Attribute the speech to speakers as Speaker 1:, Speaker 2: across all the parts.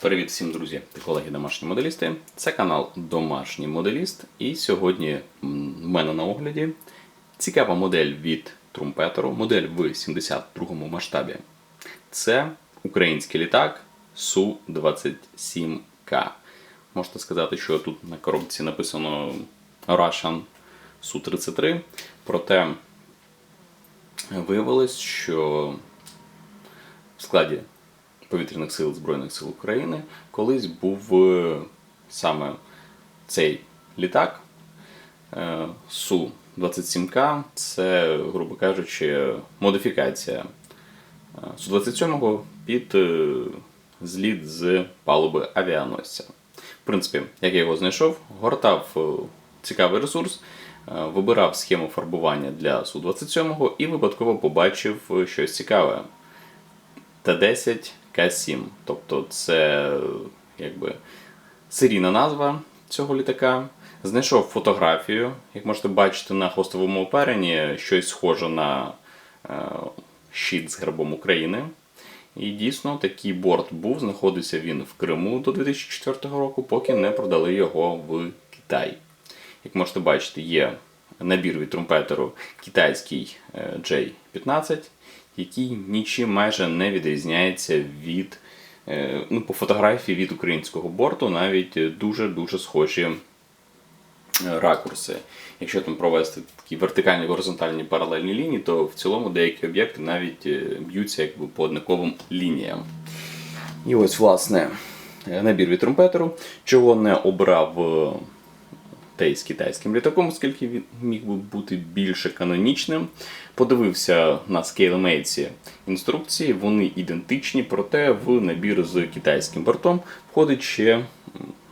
Speaker 1: Привіт всім, друзі та колеги домашні моделісти. Це канал Домашній Моделіст. І сьогодні в мене на огляді цікава модель від Трумпетеру, модель в 72-му масштабі. Це український літак Су-27К. Можете сказати, що тут на коробці написано Russian Су-33. Проте виявилось, що в складі повітряних сил Збройних сил України колись був е, саме цей літак е, Су-27К. Це, грубо кажучи, модифікація е, Су-27 під е, зліт з палуби авіаносця. В принципі, як я його знайшов, гортав цікавий ресурс, вибирав схему фарбування для Су-27 і випадково побачив щось цікаве. Т10 К7. Тобто це е, якби серійна назва цього літака. Знайшов фотографію, як можете бачити на хвостовому оперенні, щось схоже на е, щит з гербом України. І дійсно такий борт був, знаходився він в Криму до 2004 року, поки не продали його в Китай. Як можете бачити, є набір від трумпетеру китайський е, J15, який нічим майже не відрізняється від е, ну, по фотографії від українського борту, навіть дуже-дуже схожі е, ракурси. Якщо там провести такі вертикальні горизонтальні паралельні лінії, то в цілому деякі об'єкти навіть е, б'ються якби по однаковим лініям. І ось, власне, набір від трумпетеру, чого не обрав е, той з китайським літаком, оскільки він міг би бути більше канонічним. Подивився на ScaleMates інструкції, вони ідентичні, проте в набір з китайським бортом входить ще м,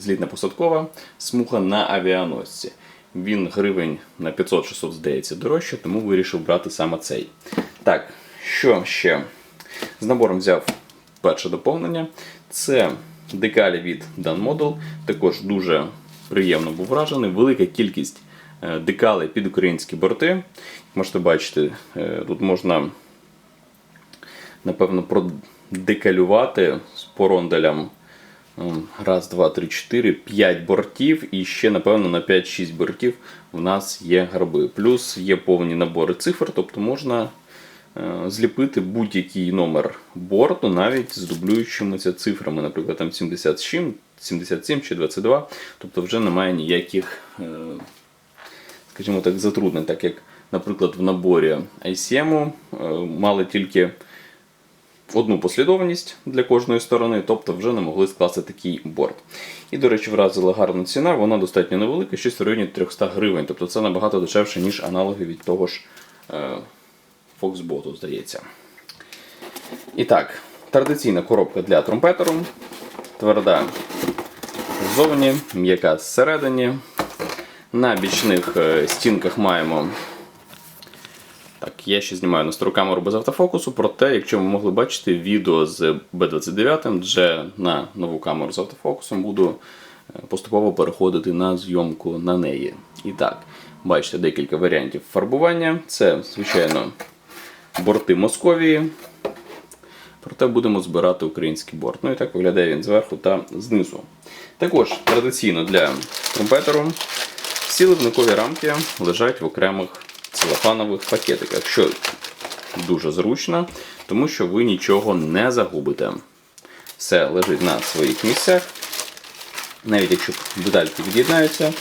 Speaker 1: злітно-посадкова смуга на авіаносці. Він гривень на 500-600 здається дорожче, тому вирішив брати саме цей. Так, що ще? З набором взяв перше доповнення. Це декалі від Dan Model. Також дуже приємно був вражений. Велика кількість е, декалей під українські борти. Можете бачити, е, тут можна напевно продекалювати з поронделям. Раз, два, три, чотири, п'ять бортів, і ще, напевно, на 5-6 бортів в нас є гарби. Плюс є повні набори цифр, тобто можна зліпити будь-який номер борту, навіть з дублюючимися цифрами, наприклад, там 77, 77 чи 22. Тобто вже немає ніяких, е, скажімо так, затруднень, так як, наприклад, в наборі ICM е, мали тільки одну послідовність для кожної сторони, тобто вже не могли скласти такий борт. І, до речі, вразила гарна ціна, вона достатньо невелика, щось в районі 300 гривень. Тобто це набагато дешевше, ніж аналоги від того ж Foxbot, здається. І так, традиційна коробка для тромпетеру. Тверда ззовні, м'яка зсередині. На бічних е, стінках маємо так, я ще знімаю на стару камеру без автофокусу, проте, якщо ви могли бачити відео з B29, вже на нову камеру з автофокусом буду е, поступово переходити на зйомку на неї. І так, бачите декілька варіантів фарбування. Це, звичайно, борти Московії. Проте будемо збирати український борт. Ну і так виглядає він зверху та знизу. Також традиційно для тромпетеру всі ливникові рамки лежать в окремих целофанових пакетиках, що дуже зручно, тому що ви нічого не загубите. Все лежить на своїх місцях. Навіть якщо детальки від'єднаються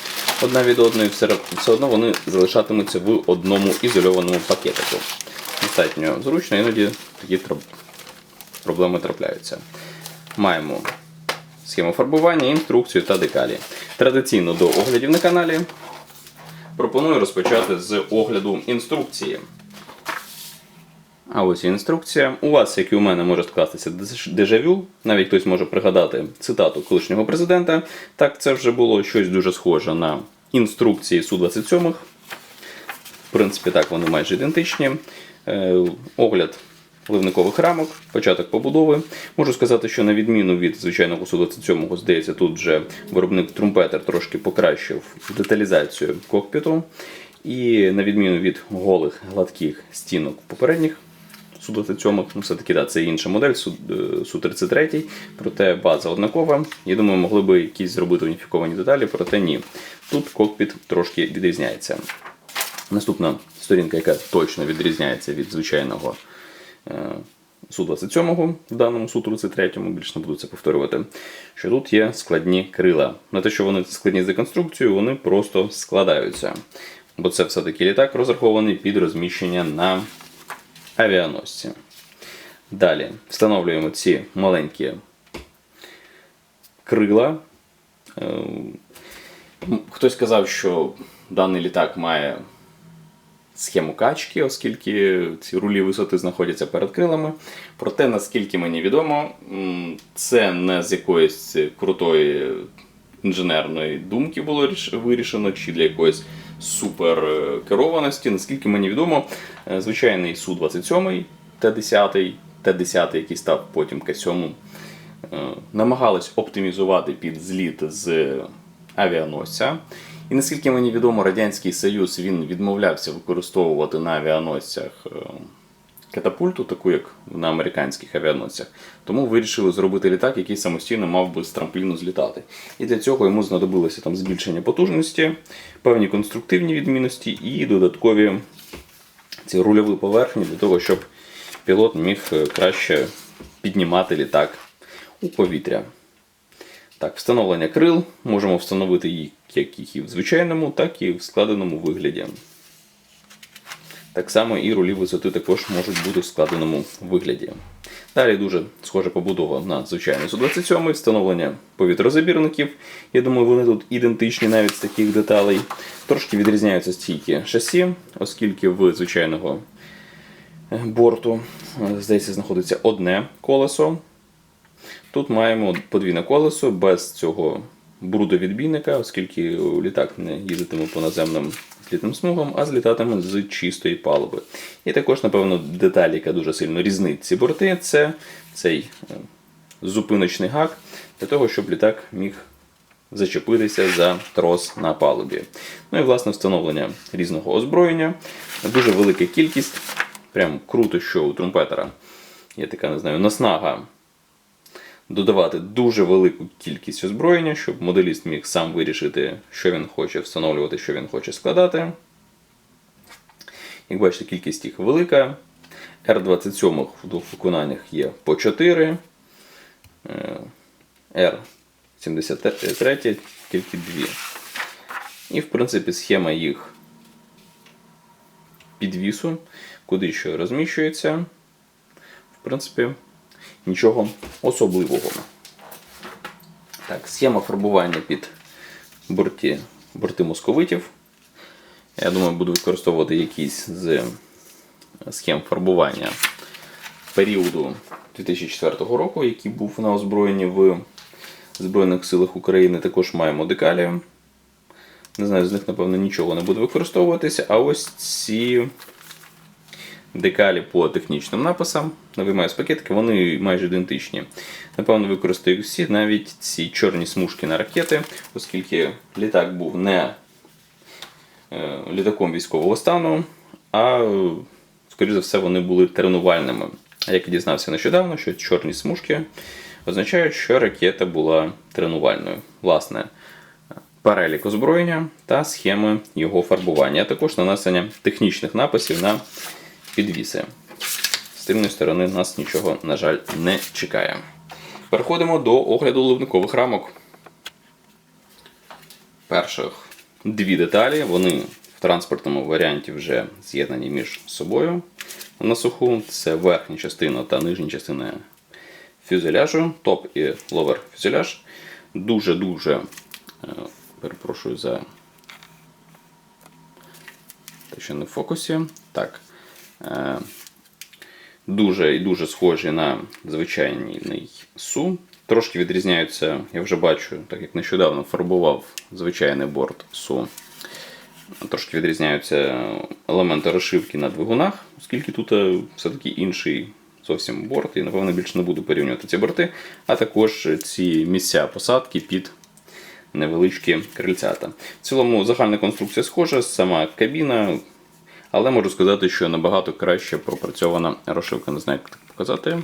Speaker 1: одна від одної, все, одно вони залишатимуться в одному ізольованому пакетику. Достатньо зручно, іноді такі проблеми трапляються. Маємо схему фарбування, інструкцію та декалі. Традиційно до оглядів на каналі пропоную розпочати з огляду інструкції. А ось і інструкція. У вас, як і у мене, може скластися дежавю. Навіть хтось може пригадати цитату колишнього президента. Так, це вже було щось дуже схоже на інструкції Су-27. В принципі, так, вони майже ідентичні. Е, огляд ливникових рамок, початок побудови. Можу сказати, що на відміну від звичайного Су-27, здається, тут вже виробник Трумпетер трошки покращив деталізацію кокпіту. І на відміну від голих гладких стінок попередніх Су-27. Ну, все-таки да, це інша модель Су- е, Су-33, проте база однакова. Я думаю, могли би якісь зробити уніфіковані деталі, проте ні. Тут кокпіт трошки відрізняється. Наступна сторінка, яка точно відрізняється від звичайного е, Су-27 в даному Су-33, більше не буду це повторювати, що тут є складні крила. Не те, що вони складні за конструкцією, вони просто складаються. Бо це все-таки літак розрахований під розміщення на авіаносці. Далі встановлюємо ці маленькі крила. Е, Хтось казав, що даний літак має схему качки, оскільки ці рулі висоти знаходяться перед крилами. Проте, наскільки мені відомо, це не з якоїсь крутої інженерної думки було вирішено, чи для якоїсь супер е, керованості. Наскільки мені відомо, е, звичайний Су-27 Т-10, Т-10, який став потім К-7, е, намагались оптимізувати під зліт з авіаносця. І наскільки мені відомо, Радянський Союз він відмовлявся використовувати на авіаносцях е, катапульту, таку як на американських авіаносцях. Тому вирішили зробити літак, який самостійно мав би з трампліну злітати. І для цього йому знадобилося там збільшення потужності, певні конструктивні відмінності і додаткові ці рульові поверхні для того, щоб пілот міг е, краще піднімати літак у повітря. Так, встановлення крил можемо встановити їх як їх і в звичайному, так і в складеному вигляді. Так само і рулі висоти також можуть бути в складеному вигляді. Далі дуже схожа побудова на звичайний Су-27, встановлення повітрозабірників. Я думаю, вони тут ідентичні навіть з таких деталей. Трошки відрізняються стійки шасі, оскільки в звичайного е, борту, е, здається, знаходиться одне колесо. Тут маємо подвійне колесо без цього брудовідбійника, оскільки літак не їздитиме по наземним злітним смугам, а злітатиме з чистої палуби. І також, напевно, деталь, яка дуже сильно різнить ці борти, це цей е, зупиночний гак для того, щоб літак міг зачепитися за трос на палубі. Ну і власне встановлення різного озброєння. Дуже велика кількість. Прям круто, що у трумпетера є така, не знаю, наснага додавати дуже велику кількість озброєння, щоб моделіст міг сам вирішити, що він хоче встановлювати, що він хоче складати. Як бачите, кількість їх велика. R27 в двох виконаннях є по 4. R73 тільки 2. І, в принципі, схема їх підвісу, куди що розміщується. В принципі, нічого особливого. Так, схема фарбування під борті, борти московитів. Я думаю, буду використовувати якісь з схем фарбування періоду 2004 року, який був на озброєнні в Збройних силах України. Також маємо декалі. Не знаю, з них, напевно, нічого не буде використовуватися. А ось ці декалі по технічним написам, виймаю з пакетики, вони майже ідентичні. Напевно, використаю всі, навіть ці чорні смужки на ракети, оскільки літак був не е, літаком військового стану, а, скоріш за все, вони були тренувальними. А як я дізнався нещодавно, що чорні смужки означають, що ракета була тренувальною. Власне, перелік озброєння та схеми його фарбування, а також нанесення технічних написів на підвіси. З тильної сторони нас нічого, на жаль, не чекає. Переходимо до огляду ливникових рамок. Перших дві деталі, вони в транспортному варіанті вже з'єднані між собою на суху. Це верхня частина та нижня частина фюзеляжу, топ і ловер фюзеляж. Дуже-дуже е, перепрошую за те, що не в фокусі. Так. Е, Дуже і дуже схожі на звичайний су. Трошки відрізняються, я вже бачу, так як нещодавно фарбував звичайний борт су. Трошки відрізняються елементи розшивки на двигунах, оскільки тут е, все-таки інший зовсім борт, і напевно більше не буду порівнювати ці борти, а також ці місця посадки під невеличкі крильцята. В цілому загальна конструкція схожа, сама кабіна, Але можу сказати, що набагато краще пропрацьована розшивка. Не знаю, як так показати.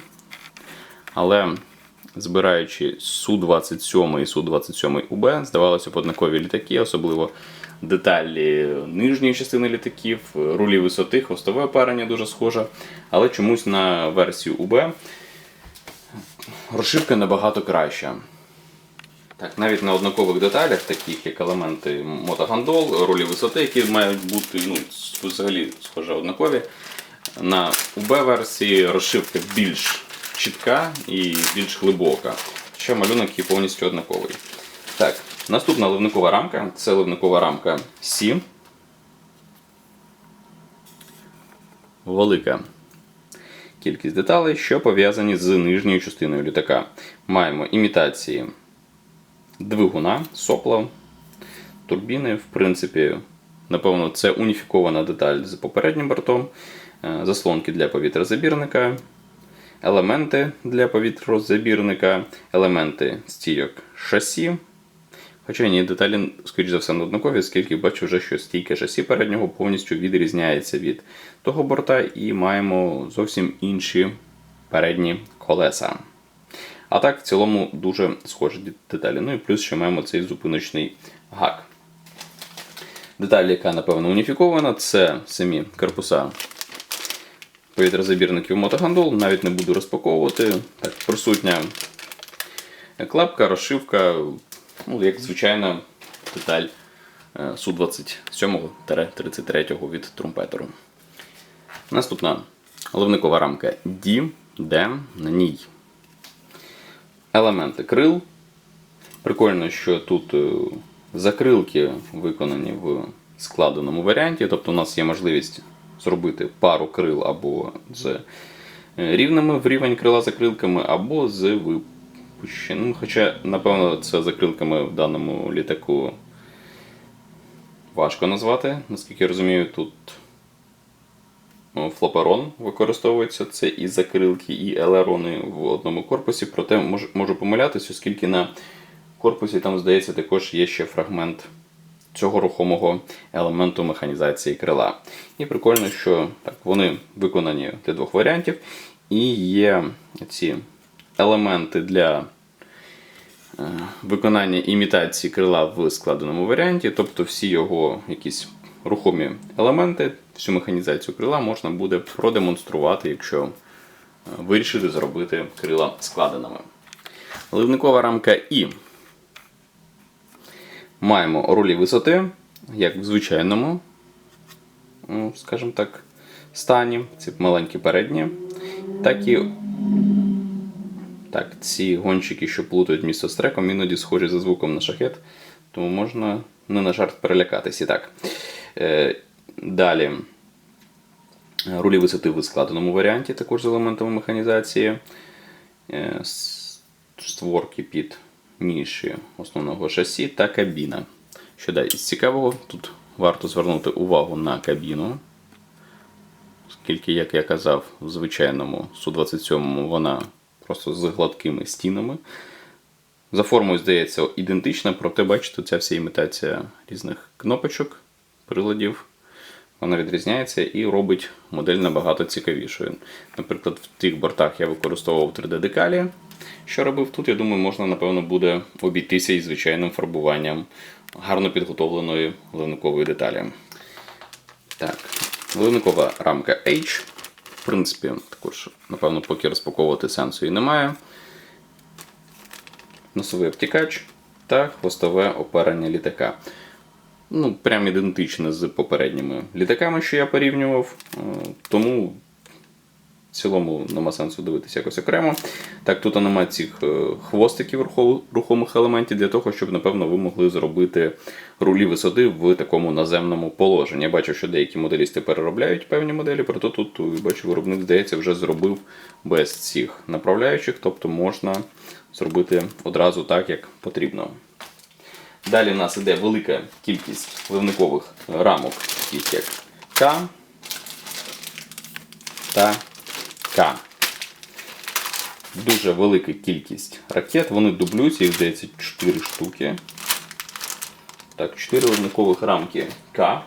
Speaker 1: Але збираючи Су-27 і Су-27 УБ, здавалося б однакові літаки, особливо деталі нижньої частини літаків, рулі висоти, хвостове опарення дуже схоже. Але чомусь на версію УБ розшивка набагато краща. Так, навіть на однакових деталях, таких як елементи мотогандол, рулі висоти, які мають бути ну, взагалі схоже однакові. На УБ-версії розшивка більш чітка і більш глибока. Ще малюнок є повністю однаковий. Так, наступна ливникова рамка це ливникова рамка Сі. Велика кількість деталей, що пов'язані з нижньою частиною літака. Маємо імітації двигуна, сопла, турбіни. В принципі, напевно, це уніфікована деталь з попереднім бортом, е, заслонки для повітрозабірника, елементи для повітрозабірника, елементи стійок шасі. Хоча ні, деталі, скоріш за все, не однакові, оскільки бачу вже, що стійка шасі переднього повністю відрізняється від того борта, і маємо зовсім інші передні колеса. А так, в цілому, дуже схожі деталі. Ну і плюс ще маємо цей зупиночний гак. Деталь, яка, напевно, уніфікована, це самі корпуса повітрозабірників мотогандол. Навіть не буду розпаковувати. Так, Присутня клепка, розшивка, ну, як звичайна деталь е, Су-27-33 від трумпетеру. Наступна ливникова рамка D, де на ній елементи крил. Прикольно, що тут е, закрилки виконані в складеному варіанті. Тобто у нас є можливість зробити пару крил або з е, рівними в рівень крила закрилками, або з випущеним. Хоча, напевно, це закрилками в даному літаку важко назвати. Наскільки я розумію, тут флоперон використовується. Це і закрилки, і елерони в одному корпусі. Проте можу, можу помилятися, оскільки на корпусі там, здається, також є ще фрагмент цього рухомого елементу механізації крила. І прикольно, що так, вони виконані для двох варіантів. І є ці елементи для е, виконання імітації крила в складеному варіанті, тобто всі його якісь рухомі елементи, всю механізацію крила можна буде продемонструвати, якщо е, вирішити зробити крила складеними. Ливникова рамка І. Маємо рулі висоти, як в звичайному, ну, скажімо так, стані, ці маленькі передні, так і так, ці гонщики, що плутають місто з треком, іноді схожі за звуком на шахет, тому можна не на жарт перелякатись. І так. Е, Далі рулі висоти в складеному варіанті, також з елементами механізації. Е, Створки під ніші основного шасі та кабіна. Що далі з цікавого, тут варто звернути увагу на кабіну. Оскільки, як я казав, в звичайному Су-27 вона просто з гладкими стінами. За формою, здається, ідентична, проте, бачите, ця вся імітація різних кнопочок, приладів. Вона відрізняється і робить модель набагато цікавішою. Наприклад, в тих бортах я використовував 3D-декалі. Що робив тут, я думаю, можна, напевно, буде обійтися із звичайним фарбуванням гарно підготовленої ливникової деталі. Так, ливникова рамка H. В принципі, також, напевно, поки розпаковувати сенсу і немає. Носовий обтікач та хвостове оперення літака. Ну, прям ідентичне з попередніми літаками, що я порівнював. Е, Тому в цілому нема сенсу дивитися якось окремо. Так, тут немає цих е, хвостиків рухомих елементів для того, щоб, напевно, ви могли зробити рулі висоти в такому наземному положенні. Я бачу, що деякі моделісти переробляють певні моделі, проте тут, е, бачу, виробник, здається, вже зробив без цих направляючих, тобто можна зробити одразу так, як потрібно. Далі в нас іде велика кількість ливникових рамок, таких як К та К. Дуже велика кількість ракет, вони дублюються, їх здається 4 штуки. Так, 4 ливникових рамки К.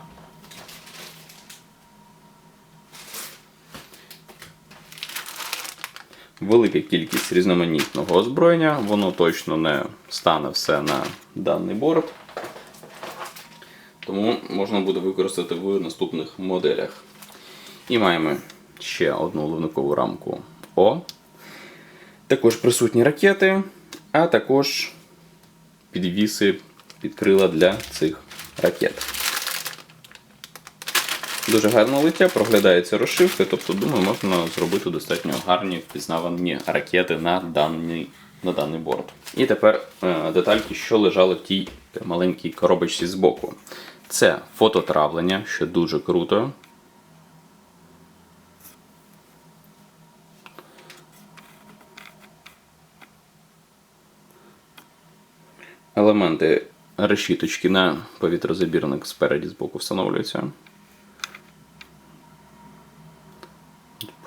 Speaker 1: велика кількість різноманітного озброєння. Воно точно не стане все на даний борт. Тому можна буде використати в наступних моделях. І маємо ще одну ливникову рамку О. Також присутні ракети, а також підвіси під крила для цих ракет. Дуже гарне лиття, проглядається розшивка, тобто, думаю, можна зробити достатньо гарні впізнавані ракети на даний, на даний борт. І тепер е, детальки, що лежали в тій маленькій коробочці збоку. Це фототравлення, що дуже круто. Елементи решіточки на повітрозабірник спереді збоку встановлюються.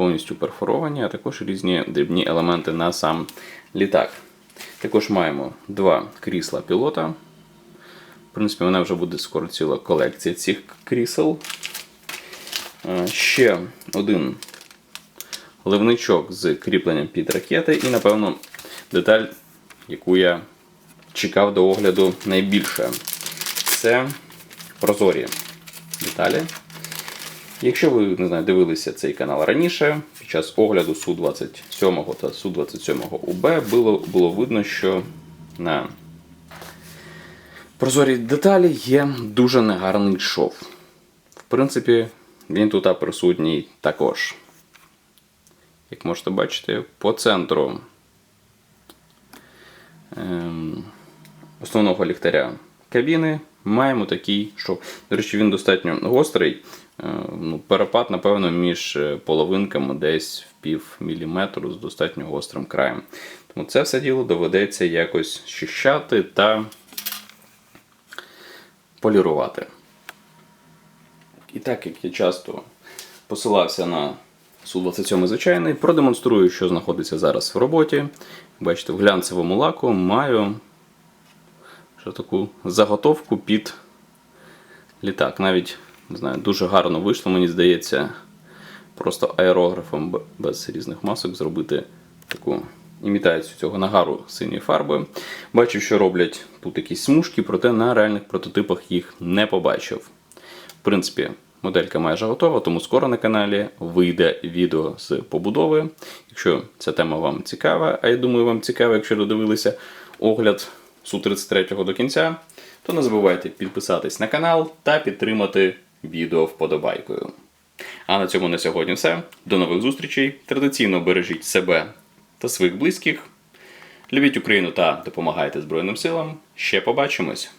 Speaker 1: Повністю перфоровані, а також різні дрібні елементи на сам літак. Також маємо два крісла пілота. В принципі, вона вже буде скоро ціла колекція цих крісел. Е, Ще один ливничок з кріпленням під ракети, і, напевно, деталь, яку я чекав до огляду найбільше. Це прозорі деталі. Якщо ви не знаю, дивилися цей канал раніше, під час огляду Су-27 та Су-27 УБ було, було видно, що на прозорій деталі є дуже негарний шов. В принципі, він тут присутній також. Як можете бачити, по центру ем, основного ліхтаря кабіни маємо такий шов. До речі, він достатньо гострий. Е, Ну, перепад, напевно, між е, половинками десь в пів міліметру з достатньо гострим краєм. Тому це все діло доведеться якось щищати та полірувати. І так як я часто посилався на Су-27 звичайний, продемонструю, що знаходиться зараз в роботі. Бачите, в глянцевому лаку маю що таку заготовку під літак. Навіть не знаю, дуже гарно вийшло, мені здається, просто аерографом без різних масок зробити таку імітацію цього нагару синьої фарби. Бачив, що роблять тут якісь смужки, проте на реальних прототипах їх не побачив. В принципі, моделька майже готова, тому скоро на каналі вийде відео з побудови. Якщо ця тема вам цікава, а я думаю, вам цікаво, якщо додивилися огляд Су-33 до кінця, то не забувайте підписатись на канал та підтримати відео вподобайкою. А на цьому на сьогодні все. До нових зустрічей. Традиційно бережіть себе та своїх близьких. Любіть Україну та допомагайте Збройним силам. Ще побачимось!